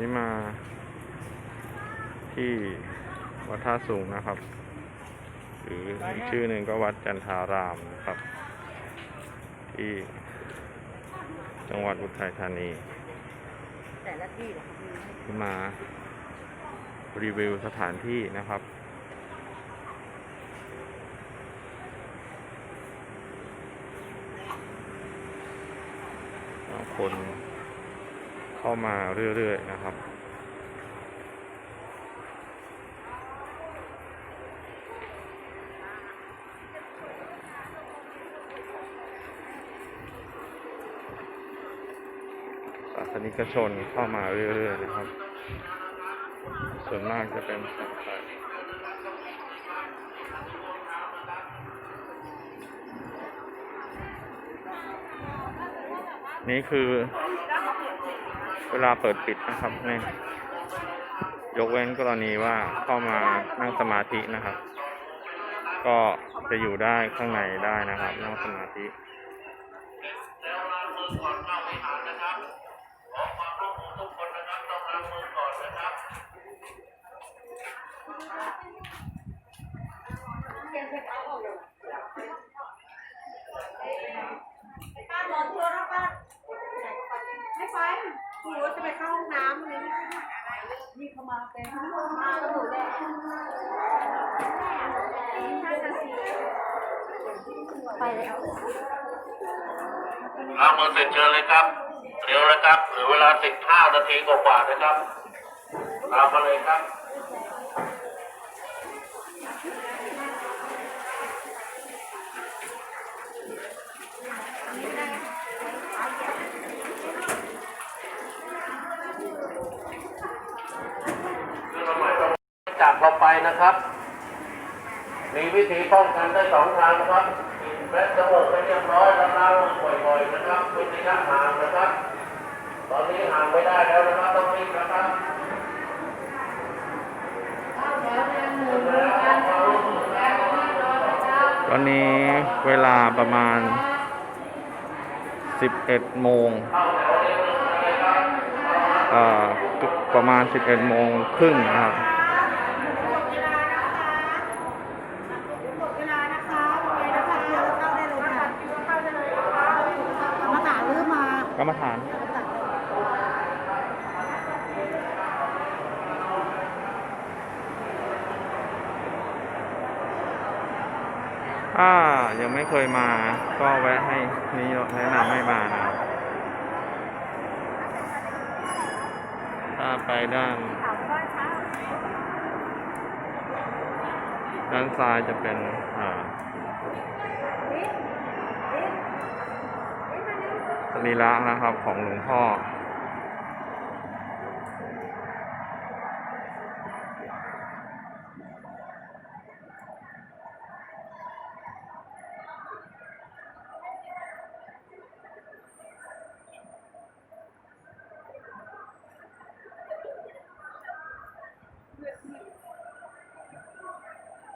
นี่มา ที่วัดท่าสูงนะครับ หรือชื่อหนึ่งก็วัดจันทารามนะครับ ที่จังหวัดอุทัยธานีแต่ละที่ล่ะมีให้ที่มารีวิวสถานที่นะครับ คน เข้ามาเรื่อยๆนะครับ ศาสนิกชนเข้ามาเรื่อยๆนะครับ ส่วนมากจะเป็นคนไทยนี่คือ เวลาเปิดปิดนะครับนี่ยกเว้นกรณีว่าเข้ามานั่งสมาธินะครับ ก็จะอยู่ได้ข้างในได้นะครับ นั่งสมาธิ ไม่ไปหนูจะไปเข้าห้องน้ำเลยนี่เขามาเป็นมาแล้วหนูแหละไปแล้วเอามือเสร็จเชิญเลยครับเร็วเลยครับเหลือเวลาสิบห้านาทีกว่าๆนะครับตามมาเลยครับ จากเราไป นะครับ มีวิธีป้องกันได้สองทางนะครับกินแมสสมูกไปเรียบร้อยแล้วล้างมือบ่อยๆนะครับเว้นระยะห่างนะครับ ตอนนี้ห่างไม่ได้แล้วนะครับต้องรีบนะครับตอนนี้เวลาประมาณ 11 โมงเอ่อประมาณ 11 โมงครึ่งนะครับ หมดเวลานะคะโอเคนะคะเดี๋ยวเข้าได้เลยค่ะเข้าได้เลยมาหาหรือมา กรรมฐานถ้ายังไม่เคยมา ก็แวะให้นี่แนะนำให้มานะถ้าไปด้านถามว่าเช้าด้านซ้ายจะเป็น อ่า รีระนะครับของหลวงพ่อ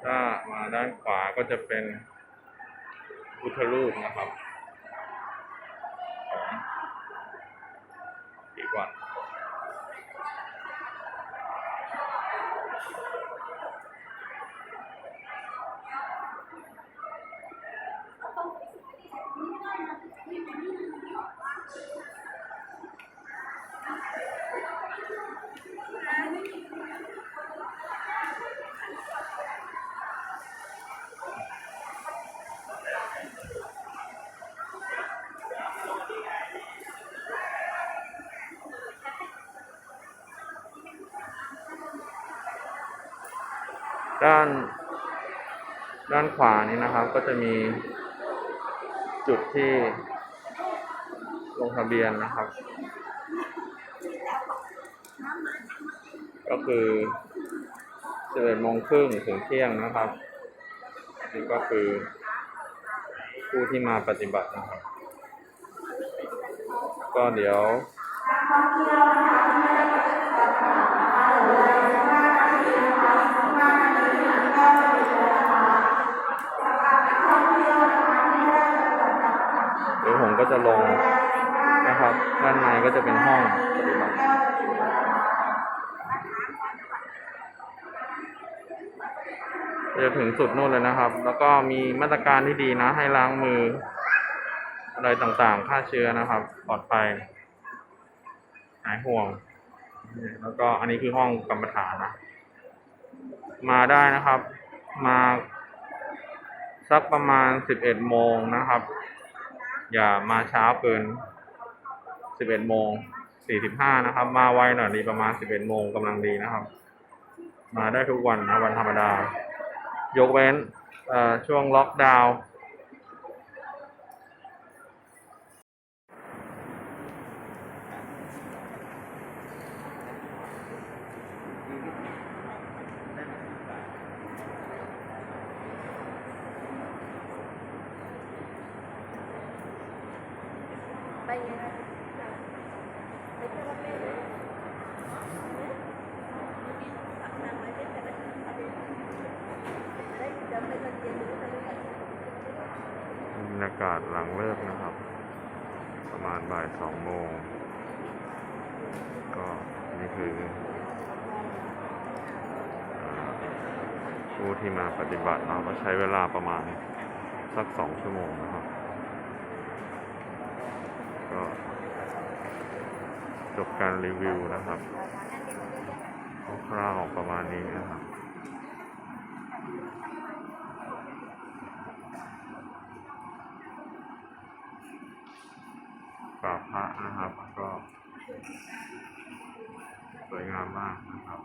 ถ้ามาด้านขวาก็จะเป็นพุทธรูปนะครับของ อี ด้านด้านขวานี้นะครับ ก็จะมีจุดที่ลงทะเบียนนะครับ ก็คือ11โมงครึ่งถึงเที่ยงนะครับ นี่ก็คือผู้ที่มาปฏิบัตินะครับ ก็เดี๋ยว เดี๋ยวผมก็จะลงนะครับ ด้านในก็จะเป็นห้องปฏิบัติจะถึงสุดนู่นเลยนะครับ แล้วก็มีมาตรการที่ดีนะ ให้ล้างมือ อะไรต่างๆ ฆ่าเชื้อนะครับ ปลอดภัย หายห่วง แล้วก็อันนี้คือห้องกรรมฐานนะ มาได้นะครับ มาสักประมาณสิบเอ็ดโมงนะครับ อย่ามาเช้าเกินสิบเอ็ดโมงสี่สิบห้านะครับ มาไวหน่อยดีประมาณสิบเอ็ดโมงกำลังดีนะครับ มาได้ทุกวันนะวันธรรมดา ยกเว้นช่วงล็อกดาวน์ ไปยังไงเที่ยววัดแม่เลยนั่งไว้ได้แต่บรรยากาศหลังเลิกนะครับ ประมาณบ่ายสองโมง ก็นี่คือเอ่อผู้ที่มาปฏิบัติเราก็ใช้เวลาประมาณสักสองชั่วโมงนะครับ ก็จบการรีวิวนะครับคร่าวๆประมาณนี้นะครับกราบพระนะครับก็สวยงามมากนะครับ